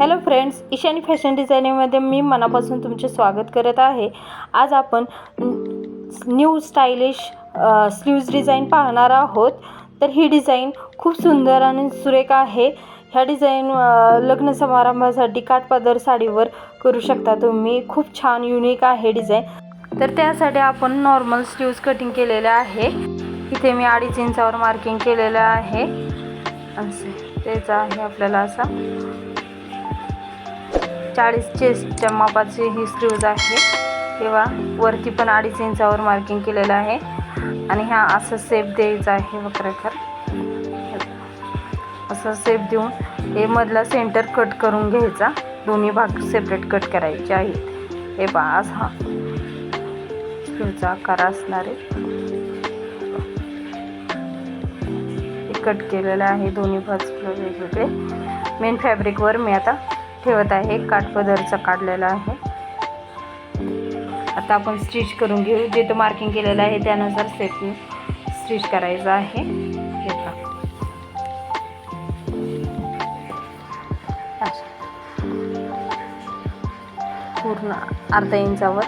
Hello friends Ishani fashion डिझायनिंगमध्ये मी मनापासून तुमचे स्वागत करत आहे. आज आपण न्यू स्टायलिश स्लीव्ज डिझाईन पाहणार आहोत. तर ही डिझाईन खूप सुंदर आणि सुरेख आहे. ह्या डिझाईन लग्न समारंभासाठी काठपदर साडीवर करू शकता तुम्ही. खूप छान युनिक आहे डिझाईन. तर त्यासाठी आपण नॉर्मल स्लीव्ज कटिंग केलेलं आहे. इथे मी अडीच इंचावर मार्किंग केलेलं आहे. असं तेच आहे आपल्याला असा. चाळीस चेस्टच्या मापाची ही स्क्रूज आहे. तेव्हा वरती पण अडीच इंचावर मार्किंग केलेलं आहे. आणि ह्या असं सेप द्यायचा आहे वक्राकार असं सेप देऊन हे मधला सेंटर कट करून घ्यायचा. दोन्ही भाग सेपरेट कट करायचे आहेत. हे पहा हा स्क्रूचा आकार असणार आहे. कट केलेलं आहे. दोन्ही बाजूला वेगवेगळे. मेन फॅब्रिकवर मी आता ठेवत आहे. काठपदरचा काढलेला आहे. आता आपण स्टिच करून घेऊ. जिथं मार्किंग केलेलं आहे त्यानुसार सेट स्टिच करायचं आहे. पूर्ण अर्धा इंचावर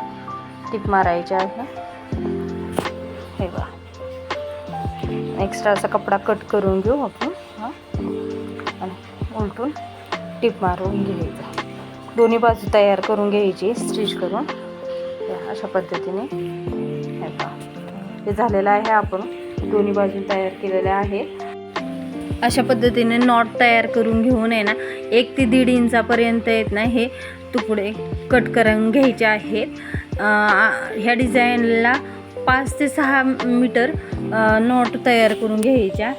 टिप मारायची आहे. हे बघा एक्स्ट्रा असा कपडा कट करून घेऊ आपण. हां. आणि उलटून टिप मारून घ्यायचा. दोन्ही बाजू तयार करून घ्यायची स्टिच करून. अशा पद्धतीने. हे हे झालेलं आहे आपण. दोन्ही बाजू तयार केलेल्या आहेत. अशा पद्धतीने नॉट तयार करून घेऊन आहे ना एक ते दीड इंचापर्यंत आहेत ना हे तुकडे कट करून घ्यायचे आहेत. ह्या डिझाईनला पाच ते सहा मीटर नॉट तयार करून घ्यायच्या.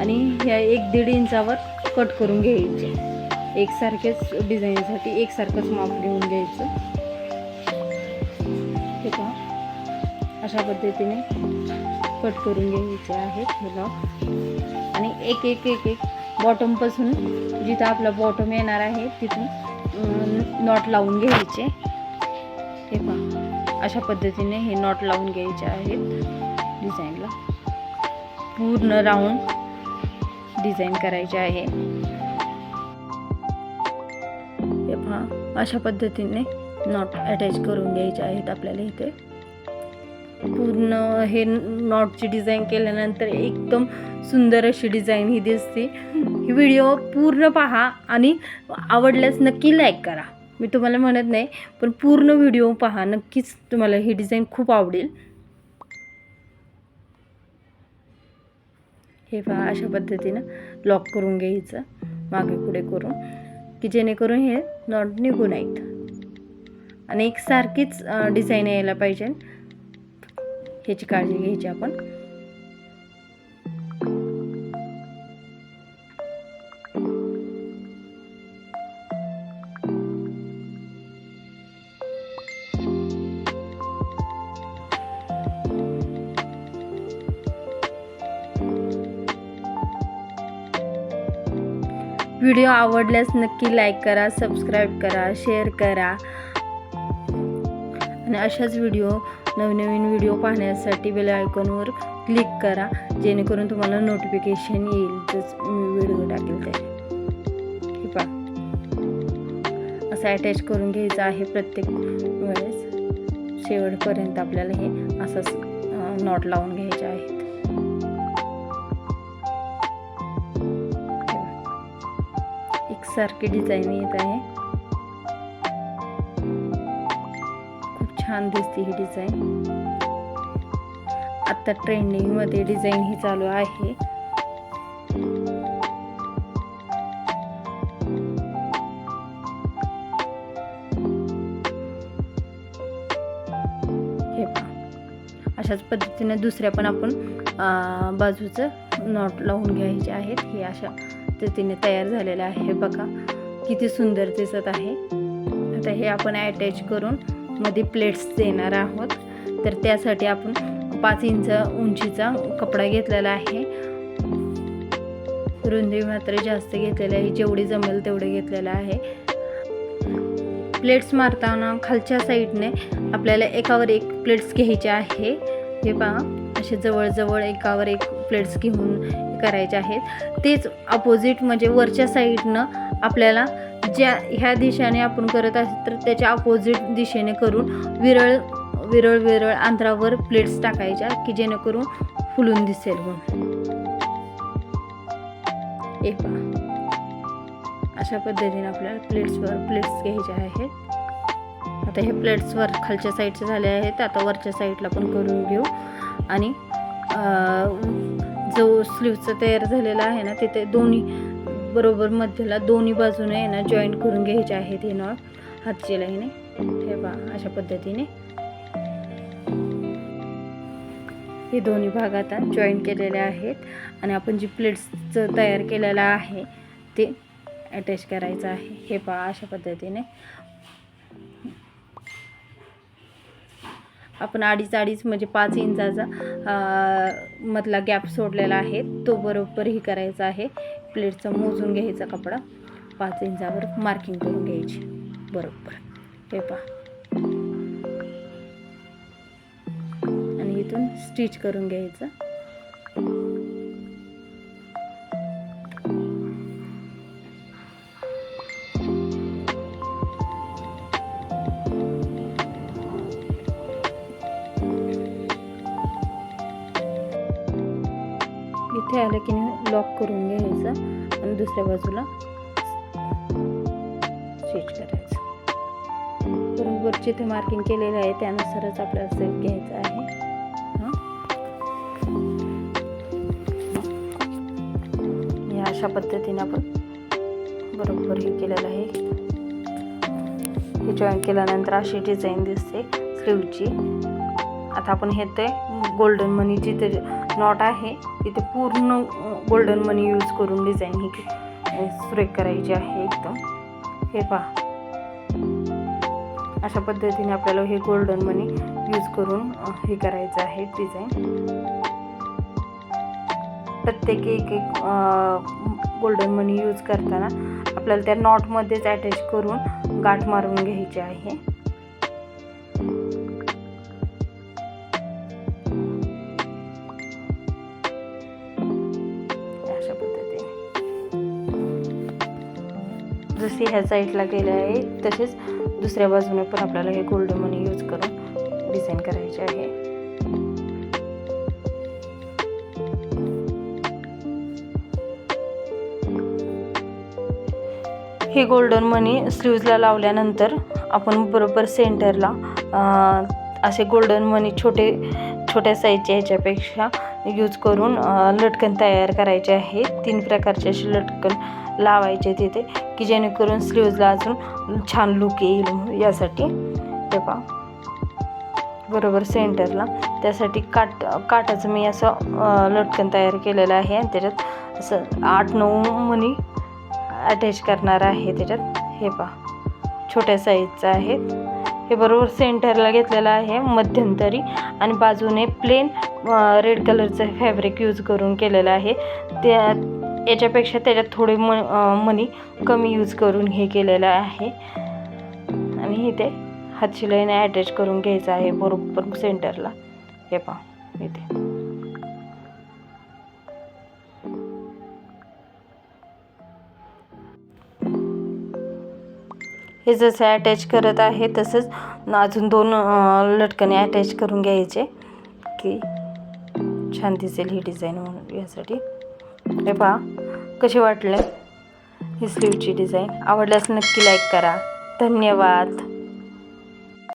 आणि ह्या एक दीड इंचावर कट करून घ्यायचे. एकसारखेच डिझाईनसाठी एकसारखंच माप घेऊन घ्यायचं. हे पहा. अशा पद्धतीने कट करून घ्यायचे आहेत हे लॉक आणि एक एक एक एक बॉटमपासून जिथं आपला बॉटम येणार आहे तिथून नॉट लावून घ्यायचे. हे पहा. अशा पद्धतीने हे नॉट लावून घ्यायचे आहेत डिझाईनला पूर्ण राऊंड डिझाईन करायचे आहे. हां अशा पद्धतीने नॉट अटॅच करून घ्यायचे आहेत आपल्याला इथे. पूर्ण हे नॉटची डिझाईन केल्यानंतर एकदम सुंदर अशी डिझाईन ही दिसते. ही व्हिडिओ पूर्ण पहा आणि आवडल्यास नक्की लाईक करा. मी तुम्हाला म्हणत नाही पण पूर्ण व्हिडिओ पहा नक्कीच तुम्हाला ही डिझाईन खूप आवडेल. हे पहा अशा पद्धतीनं लॉक करून घ्यायचं मागे पुढे करून. की जेणेकरून हे नॉट निघून आहेत. आणि एकसारखीच डिझाईन यायला पाहिजे. ह्याची काळजी घ्यायची आपण. व्हिडिओ आवडल्यास नक्की लाईक करा सबस्क्राईब करा शेअर करा. आणि अशाच व्हिडिओ नवनवीन व्हिडिओ पाहण्यासाठी बेल आयकॉनवर क्लिक करा जेणेकरून तुम्हाला नोटिफिकेशन येईल. जस मी व्हिडिओ टाकेल ते. हे पहा. असं अटॅच करून घ्यायचं आहे प्रत्येक वेळेस. शेवटपर्यंत आपल्याला हे असंच नॉट लावून घ्यायचं. सारखी डिझाईन येत आहे. खूप छान दिसते ही डिझाईन आता ट्रेंडिंगमध्ये डिझाईन ही चालू आहे. हे अशाच पद्धतीने दुसऱ्या पण आपण बाजूचं नॉट लावून घ्यायचे आहेत. हे अशा पद्धतीने तयार झालेलं आहे. हे बघा किती सुंदर दिसत आहे. आता हे आपण ॲटॅच करून मध्ये प्लेट्स देणार आहोत. तर त्यासाठी आपण पाच इंच उंचीचा कपडा घेतलेला आहे. रुंदी मात्र जास्त घेतलेली आहे. जेवढी जमेल तेवढे घेतलेलं आहे. प्लेट्स मारताना खालच्या साईडने आपल्याला एकावर एक प्लेट्स घ्यायचे आहे. हे पहा असे जवळजवळ एकावर एक प्लेट्स घेऊन करायचे आहेत. तेच अपोजिट म्हणजे वरच्या साईडनं आपल्याला ज्या ह्या दिशेने आपण करत असेल तर त्याच्या अपोजिट दिशेने करून विरळ विरळ विरळ अंतरावर प्लेट्स टाकायच्या की जेणेकरून फुलून दिसेल म्हणून. अशा पद्धतीने आपल्याला प्लेट्सवर प्लेट्स घ्यायच्या आहेत. आता हे प्लेट्सवर खालच्या साईडचे झाले आहेत. आता वरच्या साईडला पण करून घेऊ. आणि जो स्लीवचं तयार झालेला आहे ना तिथे दोन्ही बरोबर मध्यला दोन्ही बाजूने आहे ना जॉईंट करून घ्यायचे आहेत हे नळ हातची लाईने हे पहा अशा पद्धतीने. हे दोन्ही भाग आता जॉईन केलेले आहेत. आणि आपण जी प्लेट्सचं तयार केलेलं आहे ते अटॅच करायचं आहे. हे पहा अशा पद्धतीने. आपण अडीच अडीच म्हणजे पाच इंचाचा मधला गॅप सोडलेला आहे. तो बरोबर ही करायचा आहे. प्लेटचा मोजून घ्यायचा कपडा. पाच इंचावर मार्किंग करून घ्यायची. बरोबर. हे पहा. आणि इथून स्टिच करून घ्यायचं. इथे आलं की लॉक करून घ्यायचं आणि दुसऱ्या बाजूला स्विच करायचं. बरोबर जिथे मार्किंग केलेलं आहे त्यानुसारच आपल्याला सेट घ्यायचं आहे. या अशा पद्धतीने आपण बरोबर हे केलेलं आहे. हे जॉईन केल्यानंतर अशी डिझाईन दिसते स्लीवची. आता आपण हे ते गोल्डन मनी जिथे नॉट आहे तिथे पूर्ण गोल्डन मनी यूज करून डिझाईन ही सुरेख करायची आहे एकदम. हे पहा. अशा पद्धतीने आपल्याला हे गोल्डन मनी यूज करून हे करायचं आहे डिझाईन प्रत्येक एक एक गोल्डन मनी यूज करताना आपल्याला त्या नॉटमध्येच अटॅच करून गाठ मारून घ्यायची आहे. जसे ह्या साईडला गेले आहे तसेच दुसऱ्या बाजूने पण आपल्याला हे गोल्डन मनी यूज करून डिझाईन करायचे आहे. हे गोल्डन मनी स्लीव्जला लावल्यानंतर आपण बरोबर सेंटरला असे गोल्डन मनी छोटे छोट्या साईजचे ह्याच्यापेक्षा यूज करून लटकन तयार करायचे आहे. तीन प्रकारचे असे लटकन लावायचे तिथे. की जेणेकरून स्लीव्जला अजून छान लुक येईल. यासाठी हे पहा. बरोबर सेंटरला त्यासाठी काट काटाचं मी असं लटकन तयार केलेलं आहे आणि त्याच्यात असं आठ नऊ मनी अटॅच करणार आहे त्याच्यात. हे पहा. छोट्या साईजचं आहे. हे बरोबर सेंटरला घेतलेलं आहे. मध्यंतरी आणि बाजूने प्लेन रेड कलरचं फॅब्रिक यूज करून केलेलं आहे. त्या याच्यापेक्षा त्याच्यात थोडे म मनी कमी यूज करून हे केलेलं आहे. आणि इथे हातशिलाईने अटॅच करून घ्यायचं आहे बरोबर सेंटरला हे पहा इथे. हे जसं अटॅच करत आहे तसंच अजून दोन लटकणे अटॅच करून घ्यायचे. की छान दिसेल ही डिझाईन म्हणून यासाठी. हे पहा कशी वाटले? ही स्लीवची डिझाईन. आवडल्यास नक्की लाईक करा. धन्यवाद.